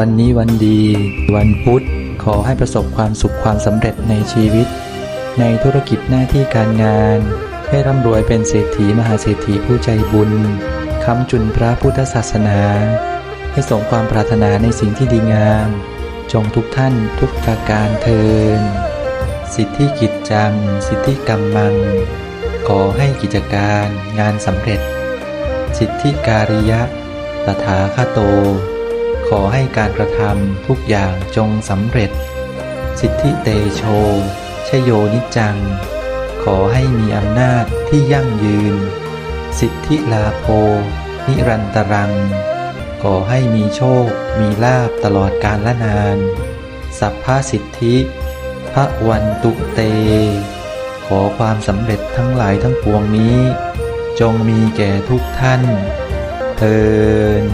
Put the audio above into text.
วันนี้วันดี วันพุธ ขอให้ประสบความสุขความสำเร็จในชีวิต ในธุรกิจหน้าที่การงาน ให้ร่ำรวยเป็นเศรษฐีมหาเศรษฐีผู้ใจบุญคำจุนพระพุทธศาสนา ให้สมความปรารถนาในสิ่งที่ดีงาม จงทุกท่านทุกประการเทินสิทธิกิจจัง สิทธิกรรมัง ขอให้กิจการงานสำเร็จ สิทธิการิยะตถาคโต ขอให้การกระทำทุกอย่างจงสำเร็จ สิทธิเตโช ชโยนิจัง ขอให้มีอำนาจที่ยั่งยืน สิทธิลาโภนิรันตรัง ขอให้มีโชค มีลาบตลอดกาลละนาน สัพพสิทธิพระวันตุเต ขอความสำเร็จทั้งหลายทั้งปวงนี้ จงมีแก่ทุกท่านเทิน